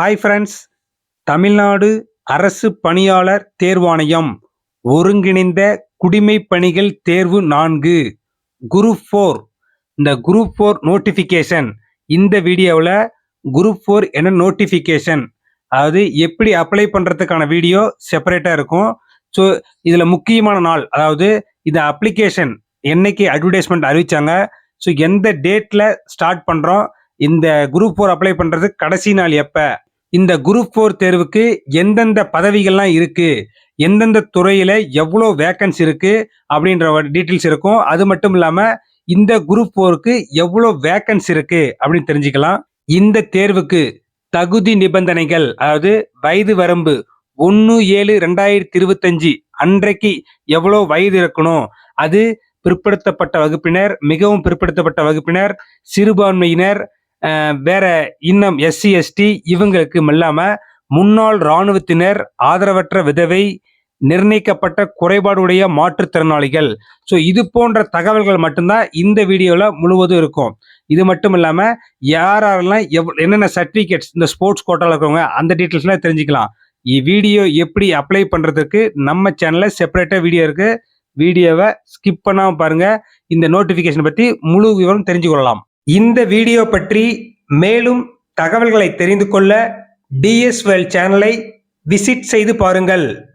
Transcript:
Hi friends Tamil Nadu அரசு பணியாளர் தேர்வாணையம். ஒருங்கிணைந்த குடிமை பணிகள் தேர்வு நான்கு. குரூப் ஃபோர் இந்த குரூப் ஃபோர் நோட்டிஃபிகேஷன் இந்த வீடியோவில் குரூப் ஃபோர் என்ன நோட்டிஃபிகேஷன் அதாவது எப்படி அப்ளை பண்ணுறதுக்கான வீடியோ செப்பரேட்டாக இருக்கும். ஸோ இதில் முக்கியமான நாள் அதாவது இந்த அப்ளிகேஷன் என்னைக்கு அட்வர்டைஸ்மெண்ட் அறிவித்தாங்க ஸோ எந்த டேட்டில் ஸ்டார்ட் பண்ணுறோம் இந்த குரூப் ஃபோர் அப்ளை பண்ணுறது கடைசி நாள் எப்போ? இந்த குரூப் ஃபோர் தேர்வுக்கு எந்தெந்த பதவிகள்லாம் இருக்கு எந்தெந்த துறையில எவ்வளோ வேக்கன்சி இருக்கு அப்படின்ற டீட்டெயில்ஸ் இருக்கும். அது மட்டும் இல்லாம இந்த குரூப் ஃபோருக்கு எவ்வளோ வேக்கன்சி இருக்கு அப்படின்னு தெரிஞ்சுக்கலாம். இந்த தேர்வுக்கு தகுதி நிபந்தனைகள் அதாவது வயது வரம்பு ஒன்று ஏழு ரெண்டாயிரத்தி இருபத்தஞ்சு அன்றைக்கு எவ்வளோ வயது இருக்கணும் அது பிற்படுத்தப்பட்ட வகுப்பினர் மிகவும் பிற்படுத்தப்பட்ட வகுப்பினர் சிறுபான்மையினர் வேற இன்னும் எஸ்சி எஸ்டி இவங்களுக்கு இல்லாம முன்னாள் இராணுவத்தினர் ஆதரவற்ற விதவை நிர்ணயிக்கப்பட்ட குறைபாடுடைய மாற்றுத்திறனாளிகள். ஸோ இது போன்ற தகவல்கள் மட்டும்தான் இந்த வீடியோவில் முழுவதும் இருக்கும். இது மட்டும் இல்லாமல் யார் யாரெல்லாம் எவ் என்னென்ன சர்டிஃபிகேட்ஸ் இந்த ஸ்போர்ட்ஸ் கோட்டாவில் இருக்கிறவங்க அந்த டீட்டெயில்ஸ்லாம் தெரிஞ்சுக்கலாம். வீடியோ எப்படி அப்ளை பண்ணுறதுக்கு நம்ம சேனலில் செப்பரேட்டாக வீடியோ இருக்குது வீடியோவை ஸ்கிப் பண்ணாமல் பாருங்கள் இந்த நோட்டிஃபிகேஷன் பற்றி முழு விவரம் தெரிஞ்சு கொள்ளலாம் இந்த வீடியோ பற்றி மேலும் தகவல்களை தெரிந்து கொள்ள டிஎஸ்வெல் சேனலை விசிட் செய்து பாருங்கள்.